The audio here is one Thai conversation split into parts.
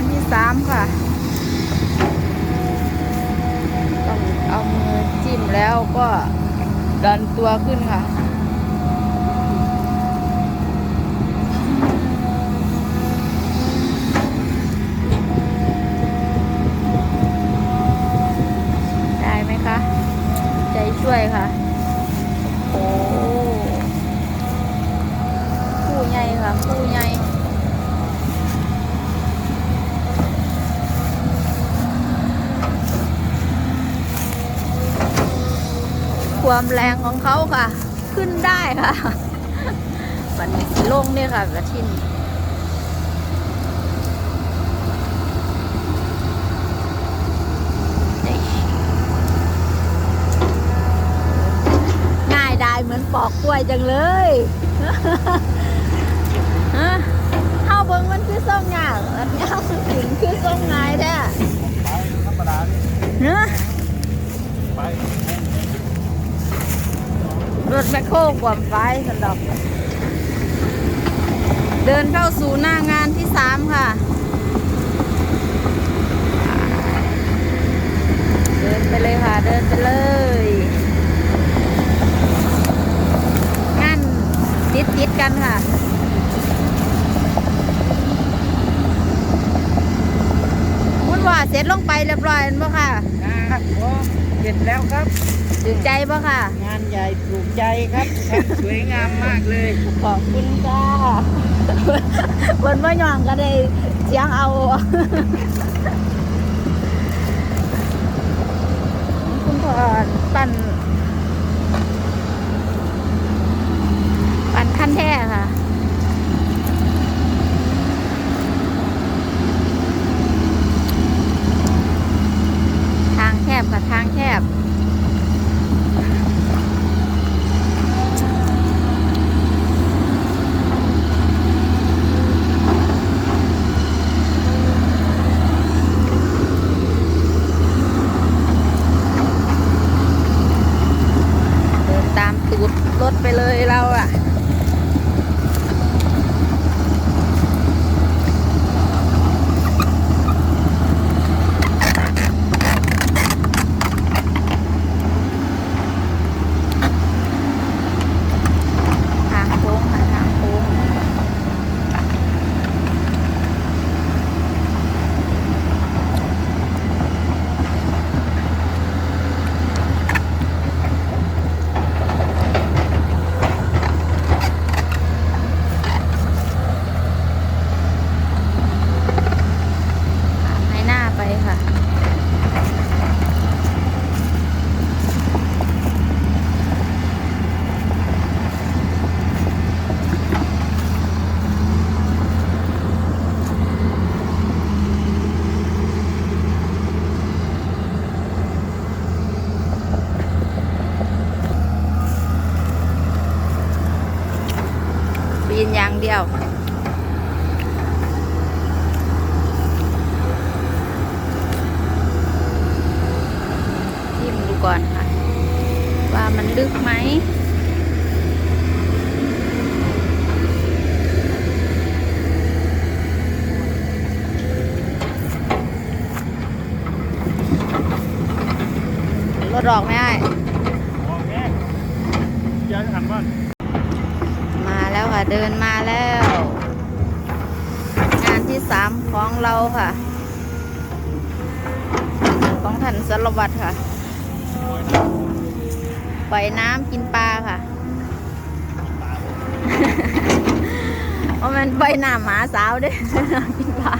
านที่สามค่ะ ต้องเอามือจิ้มแล้วก็ดันตัวขึ้นค่ะได้ไหมคะใจช่วยค่ะ โอ้คู่ใหญ่ค่ะคู่ใหญ่ ความแรงของเขาค่ะ ขึ้นได้ค่ะ มันมีสีลงเนี่ยค่ะกระทินง่ายได้เหมือนปอกกล้วยจังเลยฮะเข้าเบิ้งมันคือส้มยากแล้วเนี่ยคือถึงคือส้มง่ายแท้ไปธรรมดานี่เนื้อะ ไป ร ถแมคโครกวามไฟสันดอก เดินเข้าสู่หน้างานที่สามค่ะ เดินไปเลยค่ะ เดินไปเลย งานติดติดกันค่ะคุณว่าเสร็จลงไปเรียบร้อยแล้วบ่ค่ะครับผมเสร็จแล้วครับ ถึงใจบ่ค่ะ งานใหญ่ถูกใจครับครับสวยงามมากเลย ขอบคุณจ้าบนว่าย่องก็ได้เสียงเอาคุณพ่อปั่นปั่นขั้นแท้ค่ะ ทางแคบค่ะ ทางแคบ เดินตามตูดรถไปเลยเราอะทางโค้งค่ะทางโค้ง ให้หน้าไปค่ะ ปีนอย่าง เดียว จิ้มดูก่อนค่ะ ว่ามันลึกไหมรถออกไม่ได้ โอเคย้ายหันบ้าน มาแล้วค่ะ เดินมาแล้ว งานที่สาม ของเราค่ะ ของท่านสารวัตรค่ะ ปล่อยน้ำกินปลาค่ะเพราะมันปล่อยน้ำหมาสาวด้วยน้ำกินปลา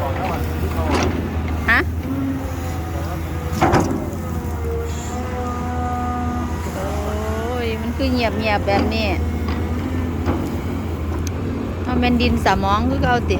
บอกแล้ววันที่เฮะโอ้ยมันคือเงียบเงียบๆแบบนี้ มันเป็นดินสมองคือเก่าติ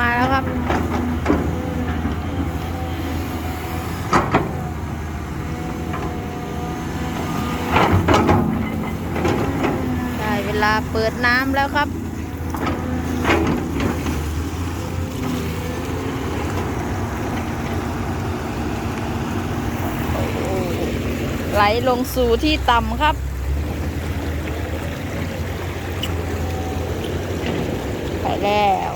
มาแล้วครับ ได้เวลาเปิดน้ำแล้วครับไหลลงสู่ที่ต่ำครับ ไปแล้ว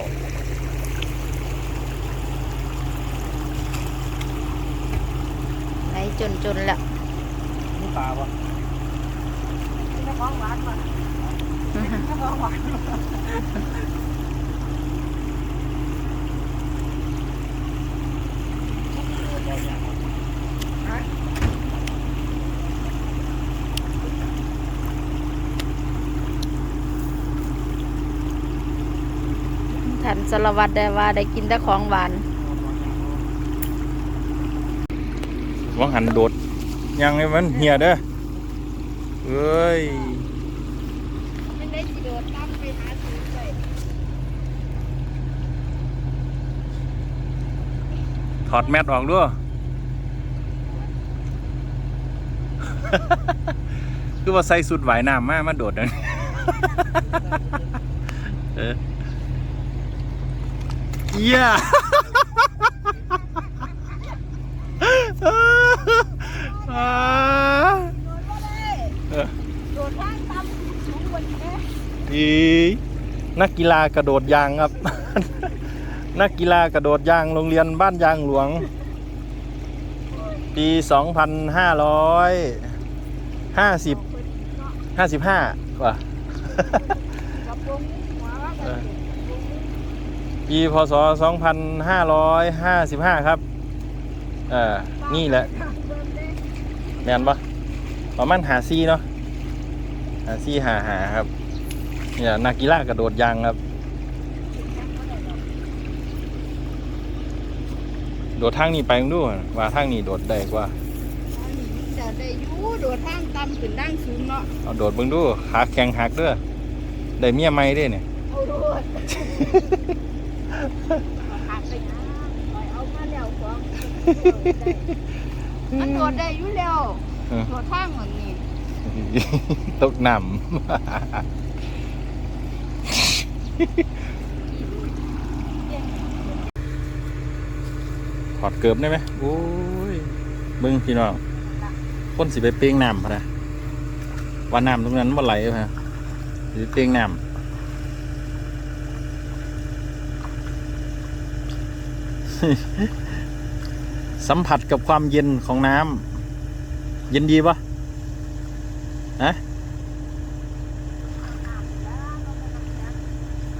ไหล จนจนๆแล้วนี่ปลาวะท่านสารวัตรได้ว่าได้กินแต่ของหวาน ว่างหันโดดยังไงมันเหียเด้อเอ้ยมันได้สิโดดน้ำไปหาซื้อเลยถอดแมทออกด้วย คือว่าใส่สุดหวายน้ำมากมาโดดนั่นเออเยี่ย อ่าเออ โดดทางต่ำสูงกว่านี้นะ อีนักกีฬากระโดดยางครับ นักกีฬากระโดดยางโรงเรียนบ้านยางหลวง ปี 2550 55กว่ากับวงหัวว่ากันปีพศ 2555 ครับ เออนี่แหละแมนปะประมาณหาซีเนาะหาซีหาหาครับ เนี่ยนักกีฬากระโดดยางครับ โดดทางนี้ไปมึงดูว่าทางนี้โดดได้กว่าจะได้อยู่โดดทางต่ำขึ้นดังสูงเนาะเอาโดดมึงดูขาแข็งหักเด้อได้เมียใหม่เด้เนี่ยเอาโดดหักไปนะปล่อยเอามาแล้วของมันโดดได้อยู่แล้วเออโดดทางเหมือนนี้ตกน้ำ ถอดเกือบได้ไหมโอ้ยมึงพี่น้องคนสิไปเป้งน้ำพะนะว่าน้ำตรงนั้นมันไหลพะหรือเป้งน้ำสัมผัสกับความเย็นของน้ำเย็นดีปะฮะ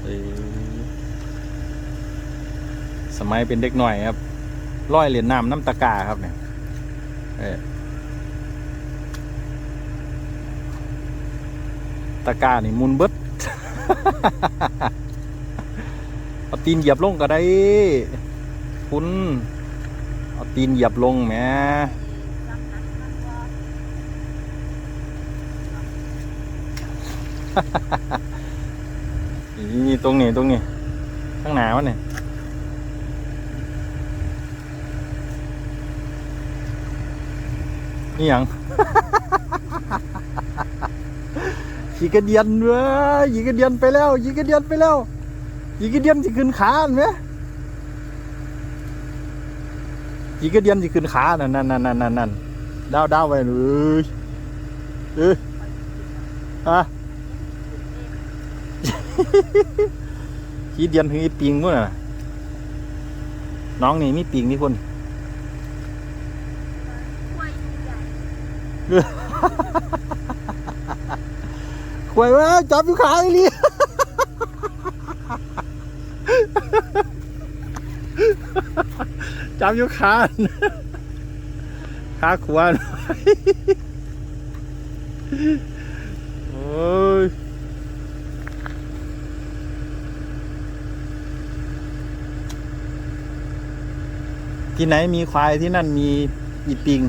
เอ้ย สมัยเป็นเด็กหน่อยครับร้อยเหรียญน้ำน้ำตะกาครับเนี่ยเอตะกานี่มุนเบิดเอาตีนเหยียบลงก็ได้ คุณเอาตีนเหยียบลงแหมนี่ตรงนี้ตรงนี้ข้างหนาวะเนี่ย นี่ยังยีกระเดียนเว้ยยีกระเดียนไปแล้วยีกระเดียนไปแล้วยีกระเดียนสิขึ้นขาเห็นไหมยีกระเดียนสิขึ้นขานั่นนั่นนั่นนั่นนั่นดาวดาวไปเลยเอ้ยฮะขี้เดียนถึงไอ้ปิงพุ่นน่ะน้องนี่มีปิงนี่พุ่น ควยว่าจับอยู่ขาอีลีจับอยู่ขาขาขวานโอ้ยที่ไหนมีควายที่นั่นมีอีปิง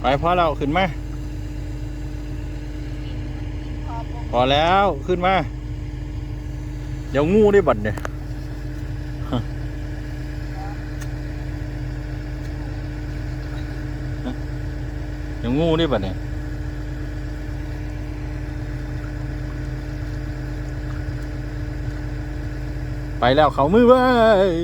ไปพอเราขึ้นมา พอแล้วขึ้นมา เดี๋ยวงูได้บัดเนี่ยฮะฮะเดี๋ยวงูได้บัดเนี่ยไปแล้วเขามือไว้ย